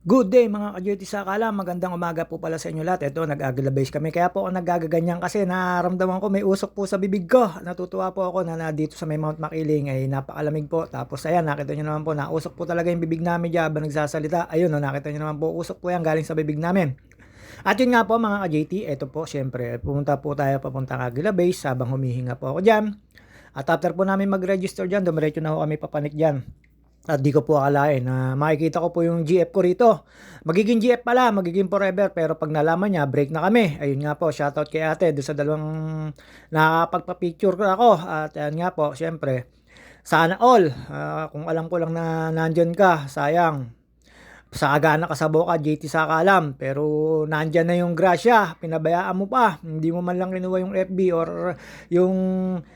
Good day mga ka-duty sa akala. Magandang umaga po pala sa inyo lahat. Ito, nag-agila base kami. Kaya po ako nagagaganyan kasi naramdaman ko may usok po sa bibig ko. Natutuwa po ako na, na dito sa may Mount Makiling ay napakalamig po. Tapos ayan, nakita nyo naman po na usok po talaga yung bibig namin dyan habang nagsasalita. Ayun, no, nakita nyo naman po usok po yan galing sa bibig namin. At yun nga po mga ka-JT, ito po syempre, pumunta po tayo papunta Agila Base habang humihinga po ako dyan. At after po namin mag-register dyan, dumiretso na ho kami papanik dyan. At di ko po akalain na makikita ko po yung GF ko rito. Magiging GF pala, magiging forever. Pero pag nalaman niya, break na kami. Ayun nga po, shoutout kay ate doon sa dalawang nakakapagpa-picture ko ako. At ayun nga po, syempre, sana all. Ah, kung alam ko lang na nandyan ka, sayang. Sa agana ka sa boka, JT sa kalam. Pero nandyan na yung grasya, pinabayaan mo pa. Hindi mo man lang kinuha yung FB or yung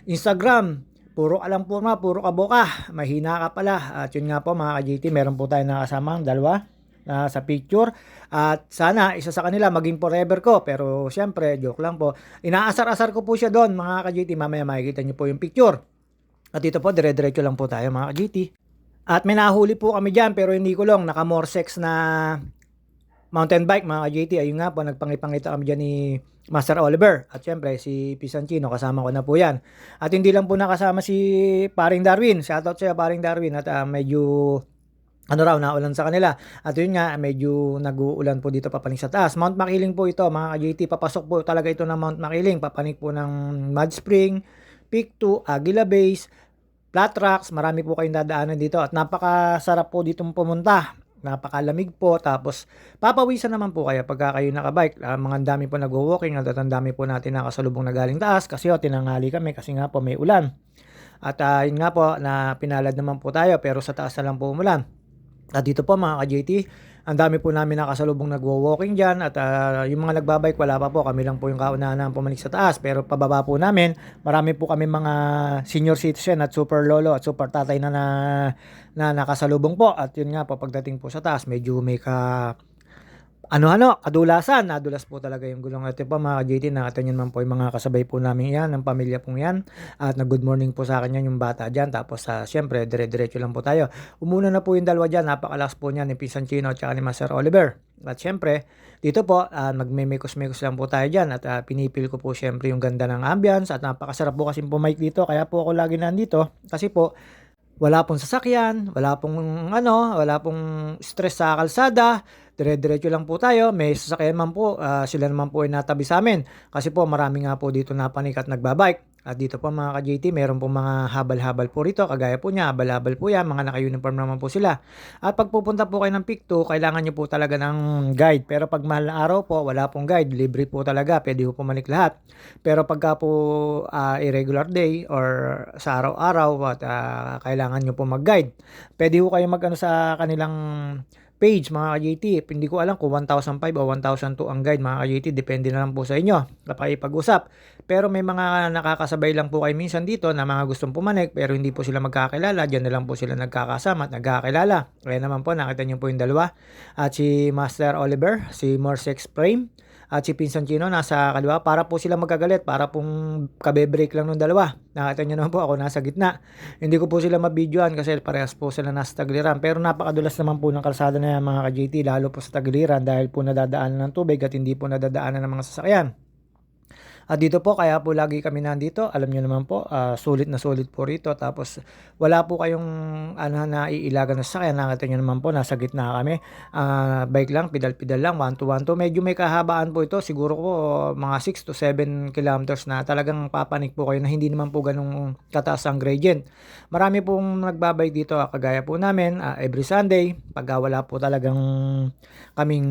Instagram puro alam po na, puro kaboka. Mahina ka pala. At yun nga po mga ka-JT, meron po tayo nakasama dalawa na sa picture. At sana isa sa kanila maging forever ko. Pero syempre, joke lang po. Inaasar-asar ko po siya doon mga ka-JT. Mamaya makikita niyo po yung picture. At dito po, dire-diretso lang po tayo mga ka-JT. At may nahuli po kami dyan pero hindi ko lang. Naka more sex na mountain bike mga ka-JT. Ayun nga po, nagpangipangita kami dyan ni Master Oliver. At syempre, si Pisancino, kasama ko na po yan. At hindi lang po nakasama si Paring Darwin. Shoutout sa'yo, Paring Darwin. At uh, medyo, ano raw, naulan sa kanila. At yun nga, medyo nag-uulan po dito papanik sa taas. Mount Makiling po ito, mga ka-JT. Papasok po talaga ito ng Mount Makiling. Papanik po ng Mud Spring, Peak 2, Aguila Base, Flat Rocks. Marami po kayong dadaanan dito. At napakasarap po ditong pumunta napakalamig po tapos papawisan naman po kayo pagka kayo nakabike. Uh, mga dami po nagwo-walking at ang dami po natin nakasalubong na galing taas kasi o tinanghali kami kasi nga po may ulan. At uh, yun nga po na pinalad naman po tayo pero sa taas na lang po umulan. At dito po mga ka-JT ang dami po namin nakasalubong nagwo-walking dyan at uh, yung mga nagbabike wala pa po. Kami lang po yung kaunahan na pumanik sa taas. Pero pababa po namin marami po kami mga senior citizen at super lolo at super tatay na na, na nakasalubong po. At yun nga po pagdating po sa taas medyo may ka ano-ano, kadulasan, nadulas po talaga yung gulong. Natin po mga JT, nakita nyo naman po yung mga kasabay po namin yan, ng pamilya pong yan, at nag good morning po sa akin yan yung bata dyan, tapos uh, syempre, dire-diretso lang po tayo. Umuna na po yung dalawa dyan, napakalakas po niyan ni Pisancino at saka ni Master Oliver. At syempre, dito po, uh, magmemekos-mekos lang po tayo dyan. At uh, pinipil ko po syempre yung ganda ng ambience at napakasarap po kasi po mic dito, kaya po ako lagi nandito, kasi po, wala pong sasakyan, wala pong ano, wala pong stress sa kalsada, dire-diretso lang po tayo. May sasakyan man po, uh, sila naman po ay natabi sa amin. Kasi po marami nga po dito napanik at nagbabike. At dito po mga ka-JT, meron po mga habal-habal po rito. Kagaya po niya, habal-habal po yan. Mga naka-uniform naman po sila. At pag pupunta po kayo ng Pick 2, kailangan nyo po talaga ng guide. Pero pag mahal na araw po, wala pong guide. Libre po talaga. Pwede po pumanik lahat. Pero pagka po uh, irregular day or sa araw-araw at uh, kailangan nyo po mag-guide. Pwede po kayo mag-ano sa kanilang page mga ka-JT. Hindi ko alam kung 1,005 o 1,002 ang guide mga ka-JT. Depende na lang po sa inyo kapag ipag-usap. Pero may mga nakakasabay lang po kayo minsan dito na mga gustong pumanik pero hindi po sila magkakilala. Diyan na lang po sila nagkakasama at nagkakilala. Kaya naman po nakita niyo po yung dalawa. At si Master Oliver, si Morsex Frame at si Pinsan Chino nasa kaliwa para po sila magkagalit para pong kabe-break lang ng dalawa. Nakita nyo naman po ako nasa gitna. Hindi ko po sila mabidyoan kasi parehas po sila nasa tagiliran. Pero napakadulas naman po ng kalsada na yan mga ka-JT lalo po sa tagiliran dahil po nadadaanan ng tubig at hindi po nadadaanan ng mga sasakyan. At dito po, kaya po lagi kami nandito. Alam nyo naman po, uh, sulit na sulit po rito. Tapos, wala po kayong ano, na iilagan na sasakyan. Nakita nyo naman po, nasa gitna kami. Uh, bike lang, pidal-pidal lang, 1 to 1 to. Medyo may kahabaan po ito. Siguro po, mga 6 to 7 kilometers na talagang papanik po kayo na hindi naman po ganung kataas ang gradient. Marami pong nagbabike dito, kagaya po namin, uh, every Sunday. Pag wala po talagang kaming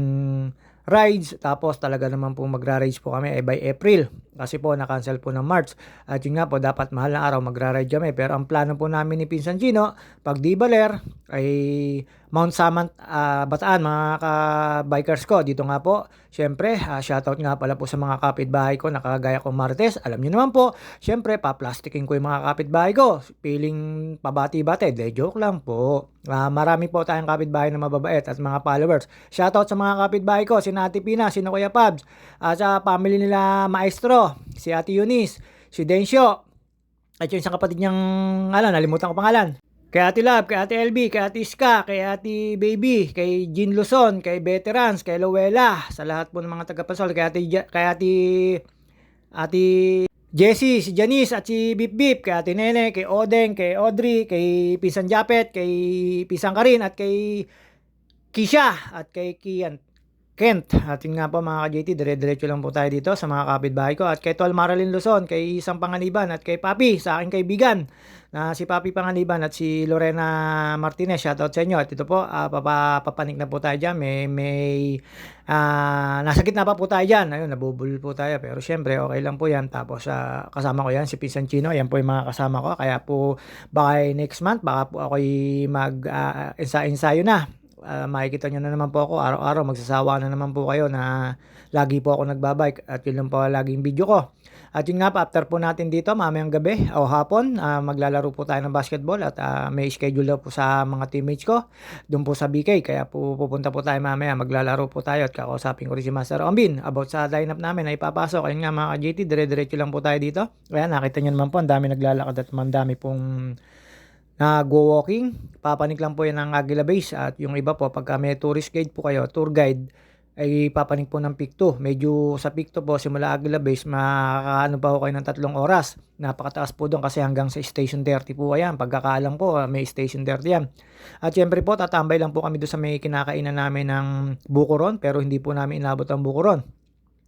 rides. Tapos talaga naman po magra-rides po kami eh, by April. Kasi po na-cancel po ng March. At yun nga po, dapat mahal na araw magra-ride kami. Pero ang plano po namin ni Pinsan Gino, pag di baler, ay Mount Samant, uh, Bataan, mga ka-bikers ko. Dito nga po, syempre, uh, shoutout nga pala po sa mga kapitbahay ko, nakagaya ko Martes. Alam niyo naman po, syempre, pa-plastiking ko yung mga kapitbahay ko. Feeling pabati-bati. De, joke lang po. Uh, marami po tayong kapitbahay na mababait at mga followers. Shoutout sa mga kapitbahay ko, si Nati Pina, si Kuya Pabs, at sa family nila Maestro, si Ate Eunice, si Densyo, at yung isang kapatid niyang, ano, nalimutan ko pangalan. Kay Ate Love, kay Ate LB, kay Ate Iska, kay Ate Baby, kay Jean Luzon, kay Veterans, kay Lowella, sa lahat po ng mga taga-pasol, kay Ate, kay Ate, Ate Jessie, si Janice at si Bip Bip, kay Ate Nene, kay Odeng, kay Audrey, kay Pisan Japet, kay Pisan Karin, at kay Kisha, at kay Kian. Kent, at yun nga po mga ka-JT, dire-diretso lang po tayo dito sa mga kapitbahay ko. At kay Tol Marilyn Luzon, kay Isang Panganiban at kay Papi, sa aking kaibigan na si Papi Panganiban at si Lorena Martinez, shoutout sa inyo. At ito po, ah, papa, papanik na po tayo dyan, may, may ah, nasa gitna pa po tayo dyan, ayun, nabubulol po tayo, pero syempre okay lang po yan, tapos ah, kasama ko yan, si Pinsan Chino, yan po yung mga kasama ko, kaya po baka next month, baka po ako'y mag ah, ensa-ensayo na, Ah, makikita nyo na naman po ako. Araw-araw magsasawa na naman po kayo na lagi po ako nagbabike at yun lang po laging video ko. At yun nga pa after po natin dito mamayang gabi o hapon ah, maglalaro po tayo ng basketball at ah, may schedule daw po sa mga teammates ko doon po sa BK kaya po pupunta po tayo mamaya maglalaro po tayo at kakausapin ko rin si Master Ombin about sa lineup namin na ipapasok. Ayun nga mga ka-JT dire-diretso lang po tayo dito. Kaya nakita nyo naman po ang dami naglalakad at ang dami pong nagwo-walking, papanik lang po yan ng Agila Base at yung iba po pagka may tourist guide po kayo, tour guide ay papanik po ng Pic 2. Medyo sa Pic 2 po simula Agila Base makakaano pa po kayo ng tatlong oras. Napakataas po doon kasi hanggang sa Station 30 po ayan. Pagkakaalam ko ah, may Station 30 yan. At syempre po tatambay lang po kami doon sa may kinakainan namin ng Bukuron pero hindi po namin inabot ang Bukuron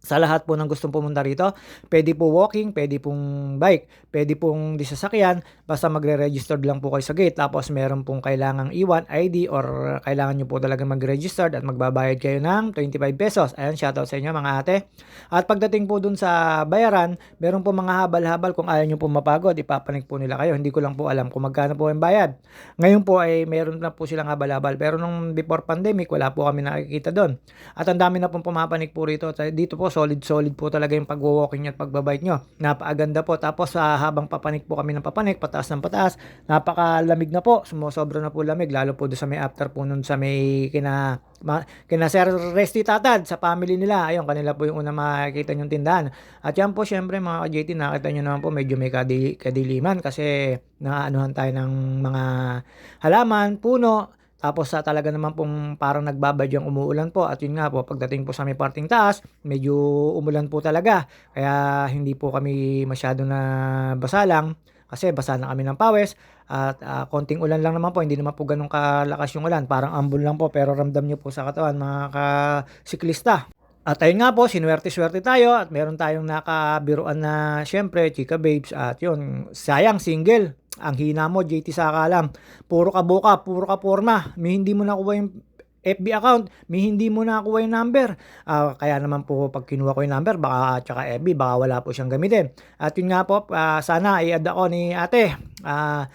sa lahat po ng gustong pumunta rito, pwede po walking, pwede pong bike, pwede pong di sasakyan, basta magre-register lang po kayo sa gate. Tapos meron pong kailangang iwan ID or kailangan nyo po talaga mag-register at magbabayad kayo ng 25 pesos. Ayan, shoutout sa inyo mga ate. At pagdating po dun sa bayaran, meron po mga habal-habal kung ayaw nyo po mapagod, ipapanik po nila kayo. Hindi ko lang po alam kung magkano po yung bayad. Ngayon po ay meron na po silang habal-habal. Pero nung before pandemic, wala po kami nakikita doon. At ang dami na pong pumapanik po rito. Dito po solid solid po talaga yung pagwo-walking at pagbabike nyo. Napakaganda po. Tapos uh, habang papanik po kami ng papanik, pataas ng pataas, napakalamig na po. Sumusobra na po lamig. Lalo po doon sa may after po nun sa may kina, ma, kina Sir Resty Tatad sa family nila. Ayun, kanila po yung una makikita yung tindahan. At yan po syempre mga ka-JT, nakita nyo naman po medyo may kadili, kadiliman kasi naanuhan tayo ng mga halaman, puno, tapos sa talaga naman pong parang nagbabadyang umuulan po. At yun nga po pagdating po sa may parting taas medyo umulan po talaga. Kaya hindi po kami masyado na basa lang. Kasi basa na kami ng pawis. At ah, konting ulan lang naman po. Hindi naman po ganun kalakas yung ulan. Parang ambon lang po. Pero ramdam nyo po sa katawan mga kasiklista at ayun nga po, sinuwerte-swerte tayo at meron tayong nakabiruan na syempre, chika babes at yun, sayang single. Ang hina mo, JT Sakalam. Puro ka buka, puro ka porma. May hindi mo nakuha yung FB account, may hindi mo nakuha yung number. Ah, kaya naman po pag kinuha ko yung number, baka tsaka FB, baka wala po siyang gamitin. At yun nga po, ah, sana i-add ako ni ate. Ah,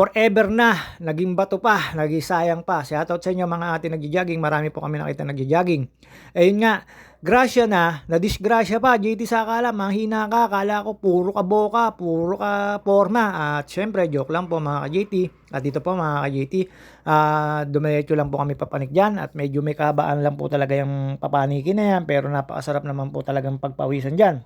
forever na, naging bato pa, naging sayang pa. Shoutout sa inyo mga ate nagja-jogging, marami po kami nakita nagja-jogging. Ayun nga, grasya na, na-disgrasya pa, JT Sakala, mahina ka, kala ko puro ka boka, puro ka forma. At syempre, joke lang po mga ka-JT. At dito po mga ka-JT, uh, dumiretso lang po kami papanik dyan at medyo may kabaan lang po talaga yung papanikin na yan pero napakasarap naman po talagang pagpawisan dyan.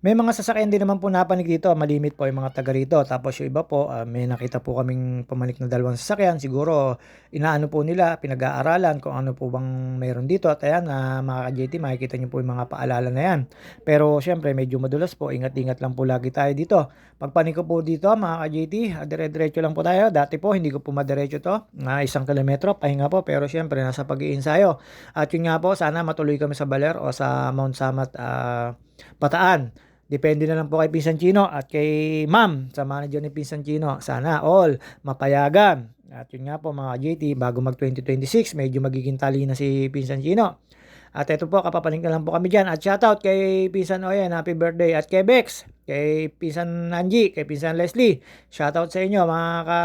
May mga sasakyan din naman po napanik dito, malimit po yung mga taga rito. Tapos yung iba po, uh, may nakita po kaming pamanik na dalawang sasakyan. Siguro, inaano po nila, pinag-aaralan kung ano po bang mayroon dito. At ayan, uh, mga ka-JT, makikita nyo po yung mga paalala na yan. Pero syempre, medyo madulas po. Ingat-ingat lang po lagi tayo dito. Pagpanik ko po dito, mga ka-JT, dire-diretso lang po tayo. Dati po, hindi ko po madiretso to. Na isang kilometro, pahinga po. Pero syempre, nasa pag-iinsayo. At yun nga po, sana matuloy kami sa Baler o sa Mount Samat uh, Bataan. Depende na lang po kay Pinsan Chino at kay Ma'am sa manager ni Pinsan Chino. Sana all mapayagan. At yun nga po mga JT, bago mag 2026, medyo magiging tali na si Pinsan Chino. At ito po, kapapaling na lang po kami dyan. At shoutout kay Pinsan Oyen, happy birthday. At kay Bex, kay Pinsan Nanji, kay Pinsan Leslie. Shoutout sa inyo mga ka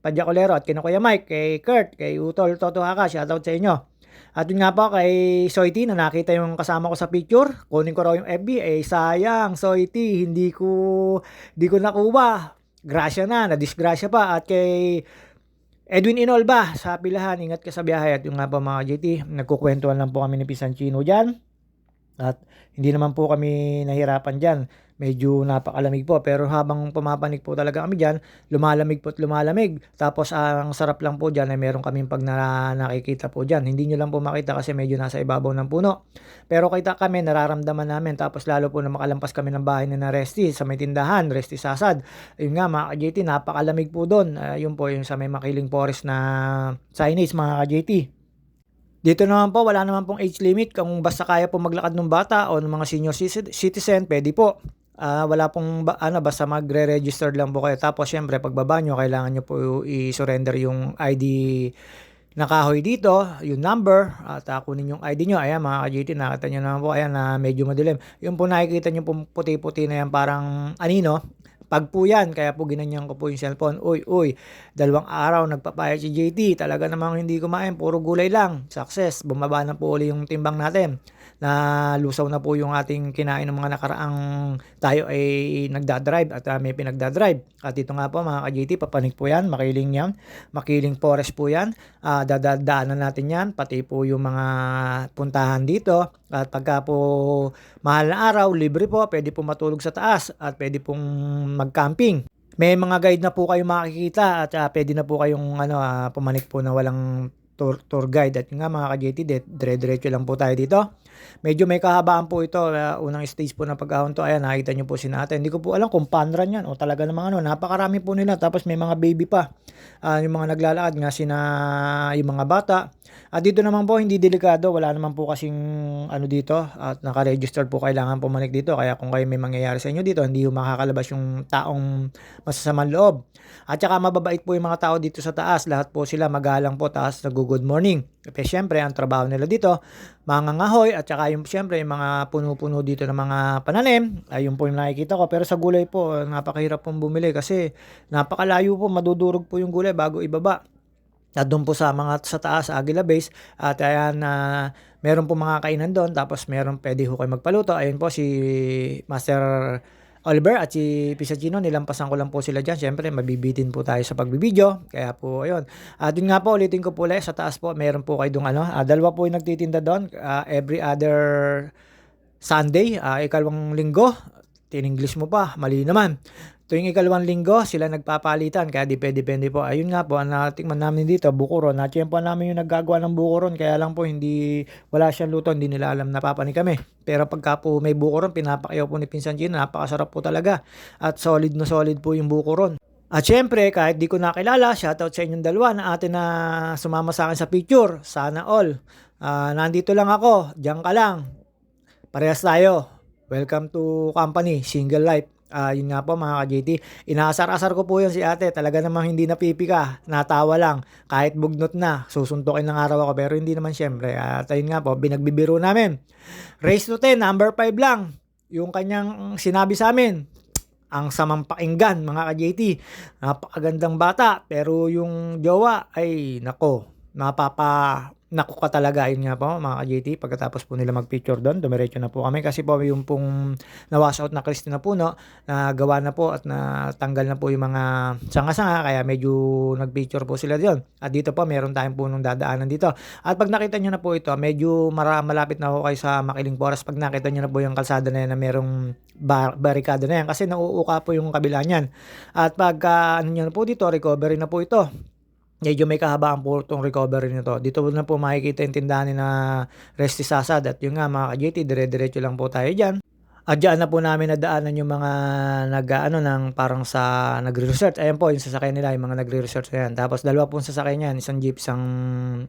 Padyakolero at kay Kuya Mike, kay Kurt, kay Utol Toto Haka. Shoutout sa inyo. At yun nga po kay Soiti na nakita yung kasama ko sa picture, kunin ko raw yung FB, eh sayang Soiti, hindi ko hindi ko nakuha. Grasya na, na-disgrasya pa. At kay Edwin Inolba sa pilahan, ingat ka sa biyahe. At yung nga po mga JT, nagkukwentuhan lang po kami ni Pisan Chino dyan. At hindi naman po kami nahirapan dyan. Medyo napakalamig po. Pero habang pumapanik po talaga kami dyan, lumalamig po at lumalamig. Tapos ang sarap lang po dyan ay meron kaming pag na, nakikita po dyan. Hindi nyo lang po makita kasi medyo nasa ibabaw ng puno. Pero kita kami, nararamdaman namin. Tapos lalo po na makalampas kami ng bahay na na Resty sa may tindahan, Resty Sasad. Yun nga mga ka-JT, napakalamig po doon. Uh, yun po yung sa may makiling forest na signage mga ka-JT. Dito naman po, wala naman pong age limit. Kung basta kaya po maglakad ng bata o ng mga senior citizen, pwede po. Uh, wala pong ba, ano basta magre-register lang po kayo. Tapos syempre pagbaba nyo kailangan nyo po i-surrender yung ID na kahoy dito, yung number at uh, kunin yung ID nyo. Ayan mga ka-GT, nakita nyo naman po ayan na medyo madilim. Yung po nakikita nyo po puti-puti na yan parang anino, pag po yan, kaya po ginanyan ko po yung cellphone. Uy, uy, dalawang araw nagpapayat si JT. Talaga namang hindi kumain, puro gulay lang. Success, bumaba na po uli yung timbang natin. Na lusaw na po yung ating kinain ng mga nakaraang tayo ay nagdadrive at uh, may pinagdadrive. At dito nga po mga ka-JT, papanik po yan, makiling yan. Makiling forest po yan. Uh, dadadaanan natin yan, pati po yung mga puntahan dito. At pagka po mahal na araw, libre po, pwede po matulog sa taas at pwede pong mag-camping. May mga guide na po kayo makikita at uh, pwede na po kayong ano, uh, pumanik po na walang tour, tour guide. At nga mga ka-JT, dire-diretso lang po tayo dito. Medyo may kahabaan po ito. Uh, unang stage po ng pag-ahon to. Ayan, nakita nyo po si natin. Hindi ko po alam kung panran yan o talaga namang ano. Napakarami po nila. Tapos may mga baby pa. Uh, yung mga naglalakad nga sina yung mga bata. At dito naman po hindi delikado, wala naman po kasing ano dito at naka-register po kailangan pumanik dito kaya kung kayo may mangyayari sa inyo dito, hindi yung makakalabas yung taong masasamang loob. At saka mababait po yung mga tao dito sa taas, lahat po sila magalang po taas nag-good morning. Kasi syempre ang trabaho nila dito, mga ngahoy at saka yung syempre yung mga puno-puno dito ng mga pananim, ayun po yung nakikita ko. Pero sa gulay po, napakahirap pong bumili kasi napakalayo po, madudurog po yung gulay bago ibaba at doon po sa mga sa taas, sa Aguila Base. At ayan na uh, meron po mga kainan doon. Tapos meron pwede ho kayo magpaluto. Ayun po si Master Oliver at si Pisagino, nilampasan ko lang po sila dyan. Siyempre, mabibitin po tayo sa pagbibideo. Kaya po, ayun. Uh, yun nga po, ulitin ko po ulit, sa taas po, meron po kayo doon ano. Uh, dalawa po yung nagtitinda doon. Uh, every other Sunday, uh, ikalawang linggo. Tin-English mo pa, mali naman. Tuwing ikalawang linggo, sila nagpapalitan, kaya depende-depende po. Ayun nga po, ang natikman namin dito, bukuron. Natiyempo namin yung naggagawa ng bukuron, kaya lang po hindi, wala siyang luto, hindi nila alam na papani kami. Pero pagka po may bukuron, pinapakayaw po ni Pinsan Gino, napakasarap po talaga. At solid na solid po yung bukuron. At syempre, kahit di ko nakilala, shoutout sa inyong dalawa na atin na sumama sa akin sa picture. Sana all. Uh, nandito lang ako, diyan ka lang. Parehas tayo. Welcome to company, Single Life. Uh, yun nga po mga ka-JT. Inaasar-asar ko po yun si ate. Talaga namang hindi napipika. Natawa lang. Kahit bugnot na. Susuntukin ng araw ako. Pero hindi naman syempre. At ayun nga po, binagbibiro namin. Race to 10, number 5 lang. Yung kanyang sinabi sa amin. Ang samang pakinggan mga ka-JT. Napakagandang bata. Pero yung jowa ay nako. Napapa naku ka talaga yun nga po mga ka-JT pagkatapos po nila mag-picture doon dumiretso na po kami. Kasi po yung pong nawash out na Christina puno na gawa na po at natanggal na po yung mga sanga-sanga kaya medyo nag-picture po sila doon. At dito po meron tayong punong dadaanan dito. At pag nakita nyo na po ito medyo mara, malapit na ako kayo sa Makiling Forest pag nakita nyo na po yung kalsada na yan na merong bar- barikada na yan kasi nauuka po yung kabila niyan. At pag uh, ano nyo na po dito recovery na po ito medyo may kahabaan po itong recovery nito. Dito na po makikita yung tindahan na Resty Sasad at yung nga mga ka-JT, dire-diretso lang po tayo dyan. At na po namin nadaanan yung mga nag ano ng parang sa nagre-research. Ayan po yung sasakyan nila, yung mga nagre-research ayan. Tapos dalawa po sasakyan yan, isang jeep, isang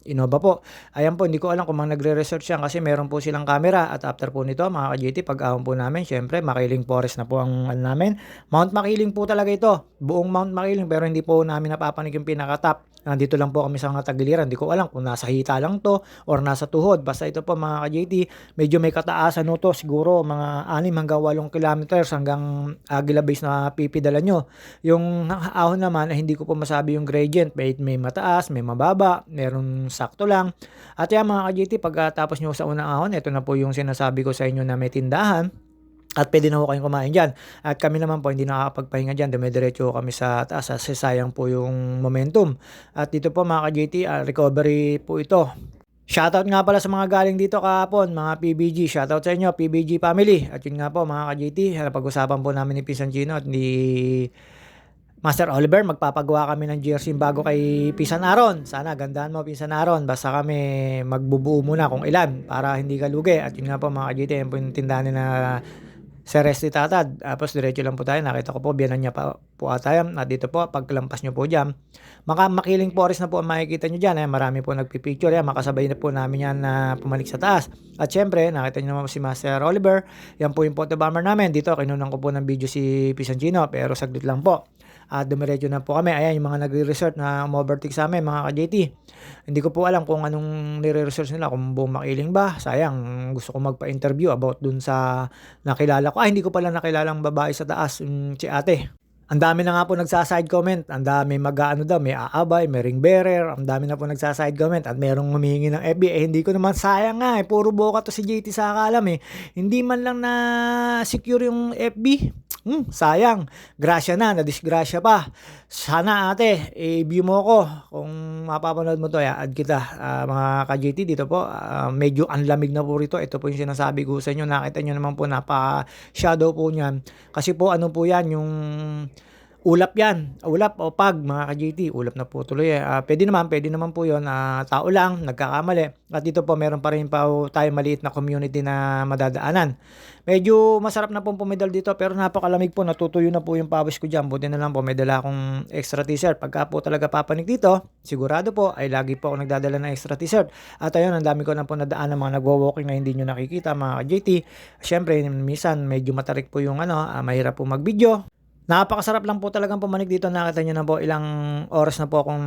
Innova po. Ayan po, hindi ko alam kung mga nagre-research yan kasi meron po silang camera at after po nito mga ka-GT, pag ahon po namin, syempre Makiling Forest na po ang ano namin. Mount Makiling po talaga ito. Buong Mount Makiling pero hindi po namin napapanig yung pinaka-top. Nandito lang po kami sa mga tagiliran. Hindi ko alam kung nasa hita lang to or nasa tuhod. Basta ito po mga ka-JT, medyo may kataasan no to. Siguro mga 6 hanggang 8 kilometers hanggang Agila Base na pipidala nyo. Yung ahon naman, eh, hindi ko po masabi yung gradient. May, may mataas, may mababa, meron sakto lang. At yan mga ka-JT, pagkatapos nyo sa unang ahon, ito na po yung sinasabi ko sa inyo na may tindahan at pwede na ho kayong kumain dyan. At kami naman po hindi nakakapagpahinga dyan. Dumidiretso kami sa taas kasi sayang po yung momentum. At dito po mga ka-JT, uh, ah, recovery po ito. Shoutout nga pala sa mga galing dito kahapon, mga PBG. Shoutout sa inyo, PBG family. At yun nga po, mga ka-JT, napag-usapan po namin ni Pisan Gino at ni Master Oliver, magpapagawa kami ng jersey bago kay Pisan Aaron. Sana gandaan mo Pisan Aaron. Basta kami magbubuo muna kung ilan para hindi ka lugi. At yun nga po mga ka-JT, yan po yung tindahan na sa Resti Tatad. Tapos diretso lang po tayo. Nakita ko po, biyanan niya pa po ata yan. At dito po, paglampas nyo po dyan. Maka makiling forest na po ang makikita nyo dyan. Eh. Marami po nagpipicture yan. Makasabay na po namin yan na pumalik sa taas. At syempre, nakita nyo naman si Master Oliver. Yan po yung photo bomber namin. Dito, kinunan ko po ng video si Pisangino. Pero saglit lang po. At dumiretso na po kami. Ayan, yung mga nagre-research na umovertake sa amin, mga ka-JT. Hindi ko po alam kung anong nire-research nila, kung buong makiling ba. Sayang, gusto ko magpa-interview about dun sa nakilala ko. Ah, hindi ko pala nakilalang babae sa taas, um, si ate. Ang dami na nga po nagsa-side comment. Ang dami mag-ano daw, may aabay, may ring bearer. Ang dami na po nagsa-side comment at merong humihingi ng FB. Eh, hindi ko naman sayang nga eh. Puro boka to si JT sa akalam eh. Hindi man lang na secure yung FB. Hmm, sayang. Grasya na, na-disgrasya pa. Sana ate, i-view mo ko. Kung mapapanood mo to, ya, add kita. Ah, mga ka-JT dito po, ah, medyo anlamig na po rito. Ito po yung sinasabi ko sa inyo. Nakita nyo naman po, napaka-shadow po niyan. Kasi po, ano po yan, yung ulap yan. Ulap o pag, mga ka-JT. Ulap na po tuloy eh. Uh, pwede naman, pwede naman po yun. Uh, tao lang, nagkakamali. At dito po, meron pa rin pa tayo maliit na community na madadaanan. Medyo masarap na pong pumidal dito pero napakalamig po. Natutuyo na po yung pawis ko dyan. Buti na lang po, may dala akong extra t-shirt. Pagka po talaga papanik dito, sigurado po ay lagi po ako nagdadala ng extra t-shirt. At ayun, ang dami ko na po nadaan ng mga nagwo-walking na hindi nyo nakikita, mga ka-JT. Siyempre, minsan medyo matarik po yung ano, uh, mahirap po mag-video. Napakasarap lang po talagang pumanik dito. Nakita nyo na po ilang oras na po akong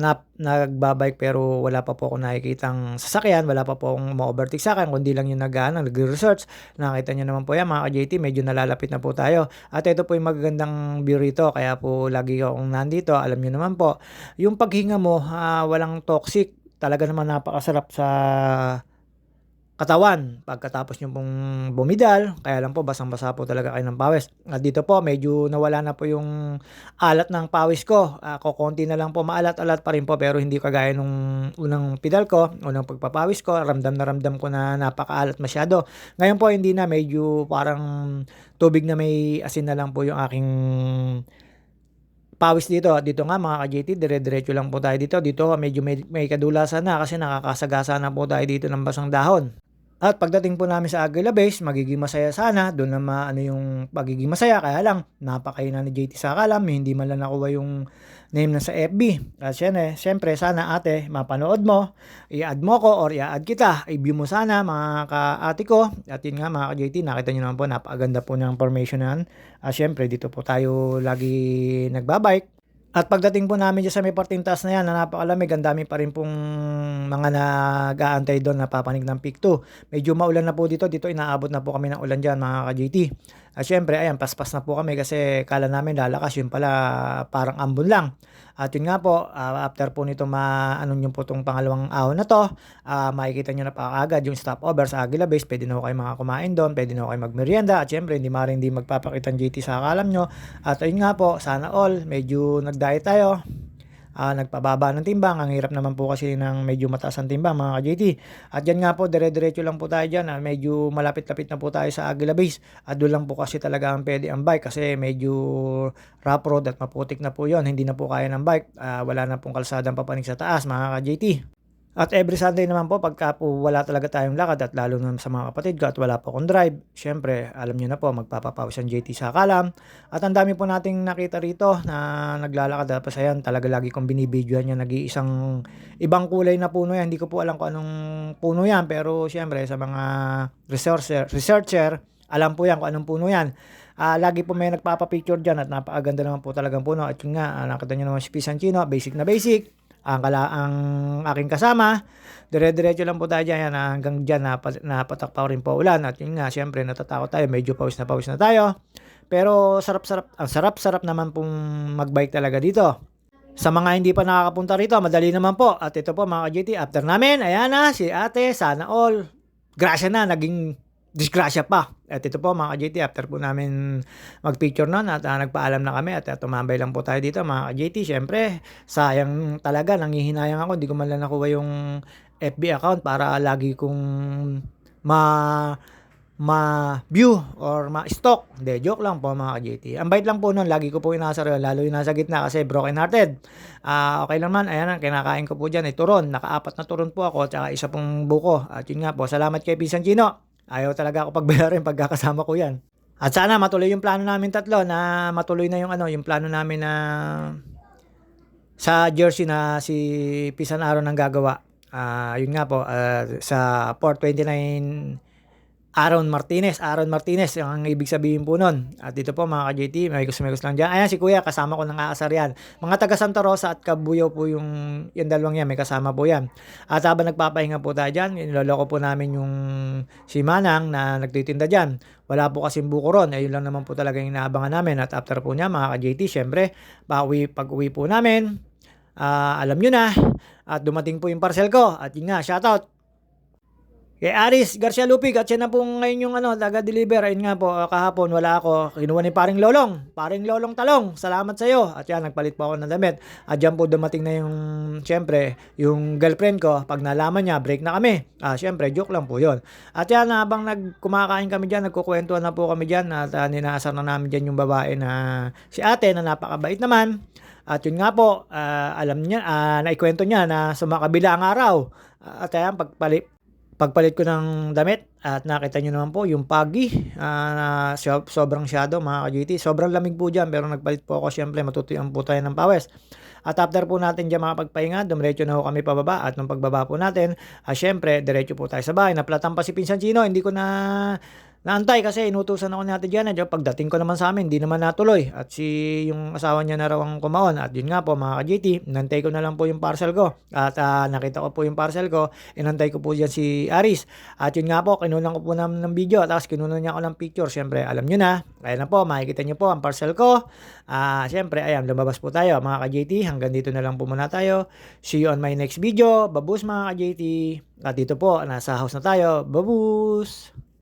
nap, nagbabike pero wala pa po akong nakikitang sasakyan. Wala pa po akong ma-overtake sa akin. Kundi lang yung nag, ano, nag-research. Nakita nyo naman po yan mga ka-JT. Medyo nalalapit na po tayo. At ito po yung magagandang view rito. Kaya po lagi akong nandito. Alam nyo naman po. Yung paghinga mo, uh, walang toxic. Talaga naman napakasarap sa katawan pagkatapos nyo pong bumidal. Kaya lang po, basang-basa po talaga kayo ng pawis. At dito po, medyo nawala na po yung alat ng pawis ko. Uh, konti na lang po, maalat-alat pa rin po pero hindi kagaya nung unang pidal ko, unang pagpapawis ko. Ramdam na ramdam ko na napakaalat masyado. Ngayon po, hindi na. Medyo parang tubig na may asin na lang po yung aking pawis dito. Dito nga mga ka-JT, dire-diretso lang po tayo dito. Dito medyo may, may kadulasan na kasi nakakasagasa na po tayo dito ng basang dahon. At pagdating po namin sa Aguila Base, magiging masaya sana. Doon na maano yung pagiging masaya. Kaya lang, napakain na ni JT sa kalam. Hindi man lang nakuha yung name na sa FB. At syempre, syempre sana ate, mapanood mo. I-add mo ko or i-add kita. I-view mo sana mga ka-ate ko. At yun nga mga ka-JT, nakita nyo naman po, napakaganda po ng information yan. At syempre, dito po tayo lagi nagbabike. At pagdating po namin dyan sa may parting taas na yan, na napakalamig, ang dami pa rin pong mga nag-aantay doon na papanig ng peak 2. Medyo maulan na po dito, dito inaabot na po kami ng ulan dyan mga ka-JT. At syempre, ayan, paspas na po kami kasi kala namin lalakas, yun pala parang ambon lang. At yun nga po, uh, after po nito ma ano yung po itong pangalawang ahon na to, uh, makikita nyo na pa agad yung stopover sa Aguila Base. Pwede na ho kayo mga kumain doon, pwede na ho kayo magmerienda. At syempre, hindi maaaring hindi magpapakita ng JT sa akalam nyo. At ayun nga po, sana all, medyo nag-diet tayo uh, nagpababa ng timbang. Ang hirap naman po kasi ng medyo mataas ang timbang mga ka-JT. At yan nga po, dire-diretso lang po tayo dyan. Uh, medyo malapit-lapit na po tayo sa Aguila Base. At doon lang po kasi talaga ang pwede ang bike kasi medyo rough road at maputik na po yon Hindi na po kaya ng bike. Uh, wala na pong kalsadang papanig sa taas mga ka-JT. At every Sunday naman po, pagka po wala talaga tayong lakad at lalo na sa mga kapatid ko at wala po akong drive, syempre, alam niyo na po, magpapapawis ang JT sa kalam. At ang dami po nating nakita rito na naglalakad. Tapos ayan, talaga lagi kong binibidyoan niya. Nag-iisang ibang kulay na puno yan. Hindi ko po alam kung anong puno yan. Pero syempre, sa mga researcher, researcher alam po yan kung anong puno yan. Uh, lagi po may nagpapapicture dyan at napakaganda naman po talagang puno. At yun nga, uh, nakita nyo naman si Pisanchino, basic na basic ang, kala, ang aking kasama. Dire-diretso lang po tayo dyan hanggang dyan napat, napatakpaw rin po ulan. At yun nga, syempre natatakot tayo. Medyo pawis na pawis na tayo. Pero sarap-sarap, ang sarap-sarap naman pong magbike talaga dito. Sa mga hindi pa nakakapunta rito, madali naman po. At ito po mga GT, after namin, ayan na, si ate, sana all. Grasya na, naging disgrasya pa. At ito po mga ka-JT, after po namin mag-picture noon at uh, nagpaalam na kami at uh, tumambay lang po tayo dito mga ka-JT. Siyempre, sayang talaga, nangihinayang ako, hindi ko man lang nakuha yung FB account para lagi kong ma ma-view or ma-stock. Hindi, joke lang po mga ka-JT. Ang bait lang po nun, lagi ko po inasar yun, lalo yung nasa gitna kasi broken hearted. Ah, okay lang man, ayan, kinakain ko po dyan, eh, turon. Nakaapat na turon po ako, tsaka isa pong buko. At yun nga po, salamat kay Pinsan Chino. Ayaw talaga ako pagbayarin pagkakasama ko yan. At sana matuloy yung plano namin tatlo na matuloy na yung ano, yung plano namin na sa jersey na si Pisan Aaron ang gagawa. Ah, yun nga po ah, sa 429 Aaron Martinez, Aaron Martinez, yung ang ibig sabihin po nun. At dito po mga ka-JT, may gusto lang dyan. Ayan si Kuya, kasama ko ng aasar yan. Mga taga Santa Rosa at Kabuyaw po yung, yung dalawang yan, may kasama po yan. At habang nagpapahinga po tayo dyan, niloloko po namin yung si Manang na nagtitinda dyan. Wala po kasing buko ron, ayun lang naman po talaga yung inaabangan namin. At after po niya, mga ka-JT, syempre, pauwi, pag-uwi po namin, ah, alam nyo na, at dumating po yung parcel ko. At yun nga, shoutout Kay Aris Garcia Lupig at siya na po ngayon yung ano, taga-deliver. Ayun nga po, ah, kahapon wala ako. Kinuha ni paring Lolong. Paring Lolong Talong, salamat sa iyo. At yan, nagpalit po ako ng damit. At dyan po dumating na yung, syempre, yung girlfriend ko. Pag nalaman niya, break na kami. Ah, syempre, joke lang po yon At yan, habang nagkumakain kami dyan, nagkukwentuhan na po kami dyan. At uh, ninasar na namin dyan yung babae na si ate na napakabait naman. At yun nga po, ah, alam niya, ah, naikwento niya na sa makabila ang araw. at ayan, pagpalit, pagpalit ko ng damit at nakita nyo naman po yung pagi uh, na so, sobrang shadow mga ka-GT. Sobrang lamig po dyan pero nagpalit po ako syempre matutuyang po tayo ng pawes. At after po natin dyan mga pagpahinga, dumiretso na ho kami pababa at nung pagbaba po natin, uh, syempre diretso po tayo sa bahay. Naplatan pa si Pinsan Chino, hindi ko na Naantay kasi inutusan ako ni Ate Diana. Pagdating ko naman sa amin, hindi naman natuloy. At si yung asawa niya na raw ang kumaon. At yun nga po mga ka-GT, nantay ko na lang po yung parcel ko. At uh, nakita ko po yung parcel ko. Inantay ko po dyan si Aris. At yun nga po, kinunan ko po ng, ng video. Tapos kinunan niya ako ng picture. Siyempre, alam nyo na. Kaya na po, makikita nyo po ang parcel ko. Uh, Siyempre, ayan, lumabas po tayo mga ka-JT. Hanggang dito na lang po muna tayo. See you on my next video. Babus mga ka-JT. At dito po, nasa house na tayo. Babus!